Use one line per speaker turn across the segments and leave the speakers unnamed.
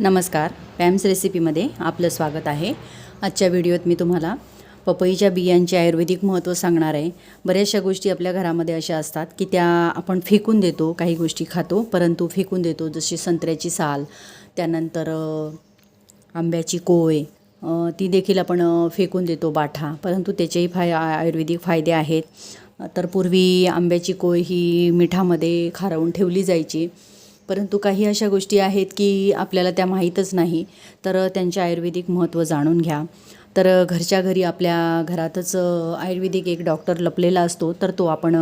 नमस्कार पॅम्स रेसिपीमध्ये आपलं स्वागत आहे. आजच्या व्हिडिओत मी तुम्हाला पपईच्या बियांचे आयुर्वेदिक महत्त्व सांगणार आहे. बऱ्याचशा गोष्टी आपल्या घरामध्ये अशा असतात की त्या आपण फेकून देतो काही गोष्टी खातो परंतु फेकून देतो जशी संत्र्याची साल त्यानंतर आंब्याची कोय ती देखील आपण फेकून देतो बाठा परंतु त्याचेही फाय आयुर्वेदिक फायदे आहेत. तर पूर्वी आंब्याची कोय ही मिठामध्ये खारवून ठेवली जायची. परंतु काही अशा गोष्टी आहेत की आपल्याला त्या माहीतच नाही. तर त्यांचे आयुर्वेदिक महत्त्व जाणून घ्या. तर घरच्या घरी आपल्या घरातच आयुर्वेदिक एक डॉक्टर लपलेला असतो तर तो आपण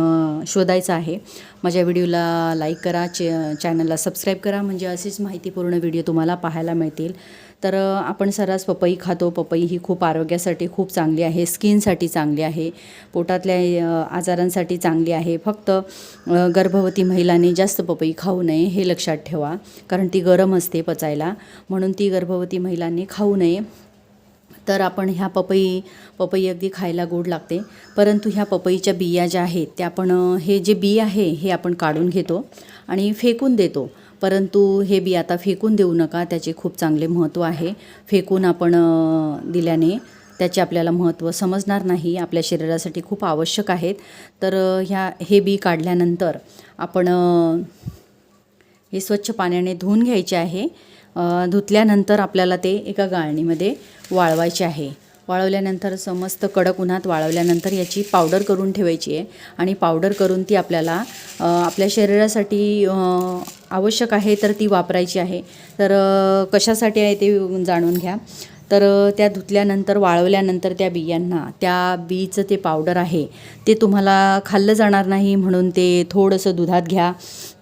शोधायचा आहे. माझ्या व्हिडिओला लाईक करा चे चॅनलला सबस्क्राईब करा म्हणजे असेच माहितीपूर्ण व्हिडिओ तुम्हाला पाहायला मिळतील. तर आपण सर्रास पपई खातो. पपई ही खूप आरोग्यासाठी खूप चांगली आहे. स्किनसाठी चांगली आहे. पोटातल्या आजारांसाठी चांगली आहे. फक्त गर्भवती महिलांनी जास्त पपई खाऊ नये हे लक्षात ठेवा. कारण ती गरम असते पचायला. म्हणून ती गर्भवती महिलांनी खाऊ नये. तर आपण ह्या पपई पपई अगदी खायला गोड लागते. परंतु ह्या पपईच्या बिया ज्या आहेत त्या आपण हे जे बी आहे हे आपण काढून घेतो आणि फेकून देतो. परंतु हे बी आता फेकून देऊ नका त्याचे खूप चांगले महत्त्व आहे. फेकून आपण दिल्याने त्याचे आपल्याला महत्त्व समजणार नाही आपल्या शरीरासाठी खूप आवश्यक आहेत. तर ह्या हे बी काढल्यानंतर आपण हे स्वच्छ पाण्याने धुवून घ्यायचे आहे. धुतल्यानंतर आपल्याला ते एका गाळणीमध्ये वाळवायचे आहे. वाळवल्यानंतर समस्त कडक उन्हात वाळवल्यानंतर याची पावडर करून ठेवायची आहे. आणि पावडर करून ती आपल्याला आपल्या शरीरासाठी आवश्यक आहे तर ती वापरायची आहे. तर कशासाठी आहे ते जाणून घ्या. तर त्या धुतल्यानंतर वाळवल्यानंतर त्या बियांना त्या बीचं ते पावडर आहे ते तुम्हाला खाल्लं जाणार नाही म्हणून ते थोडंसं दुधात घ्या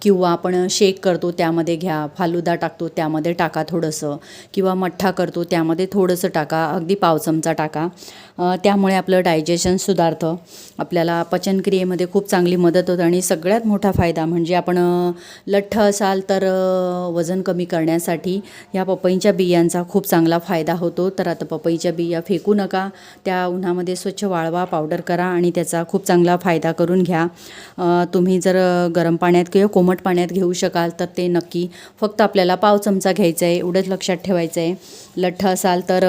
किंवा आपण शेक करतो त्यामध्ये घ्या फालुदा टाकतो त्यामध्ये टाका थोडंसं किंवा मठ्ठा करतो त्यामध्ये थोडंसं टाका अगदी पाव चमचा टाका. त्यामुळे आपलं डायजेशन सुधारतं. आपल्याला पचनक्रियेमध्ये खूप चांगली मदत होते आणि सगळ्यात मोठा फायदा म्हणजे आपण लठ्ठ असाल तर वजन कमी करण्यासाठी ह्या पपईच्या बियांचा खूप चांगला फायदा होतो. तर आता पपईच्या बिया फेकू नका. त्या उन्हामध्ये स्वच्छ वाळवा पावडर करा आणि त्याचा खूप चांगला फायदा करून घ्या. तुम्ही जर गरम पाण्यात किंवा कोमट पाण्यात घेऊ शकाल तर ते नक्की फक्त आपल्याला पाव चमचा घ्यायचा आहे एवढंच लक्षात ठेवायचं आहे. लठ्ठ असाल तर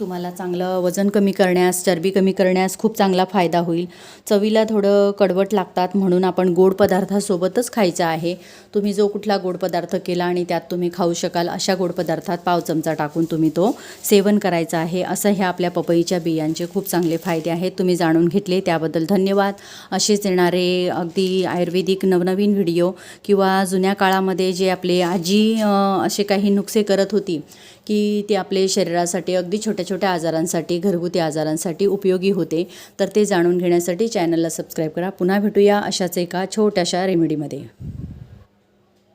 तुम्हाला चांगलं वजन कमी करण्यास चरबी कमी करण्यास खूप चांगला फायदा होईल. चवीला थोडं कडवट लागतात म्हणून आपण गोड पदार्थासोबतच खायचं आहे. तुम्ही जो कुठला गोड पदार्थ केला आणि त्यात तुम्ही खाऊ शकाल अशा गोड पदार्थात पाव चमचा टाकून तुम्ही तो सेवन करायचा आहे. असं ह्या आपल्या पपईच्या बियांचे खूप चांगले फायदे आहेत. तुम्ही जाणून घेतले त्याबद्दल धन्यवाद. असेच येणारे अगदी आयुर्वेदिक नवनवीन व्हिडिओ किंवा जुन्या काळामध्ये जे आपले आजी असे काही नुकसे करत होती की ते आपले शरीरासाठी अगदी छोट्या छोट्या आजारांसाठी घरगुती आजारांसाठी उपयोगी होते. तर ते जाणून घेण्यासाठी चॅनलला सबस्क्राईब करा. पुन्हा भेटूया अशाच एका छोट्याशा रेमेडीमध्ये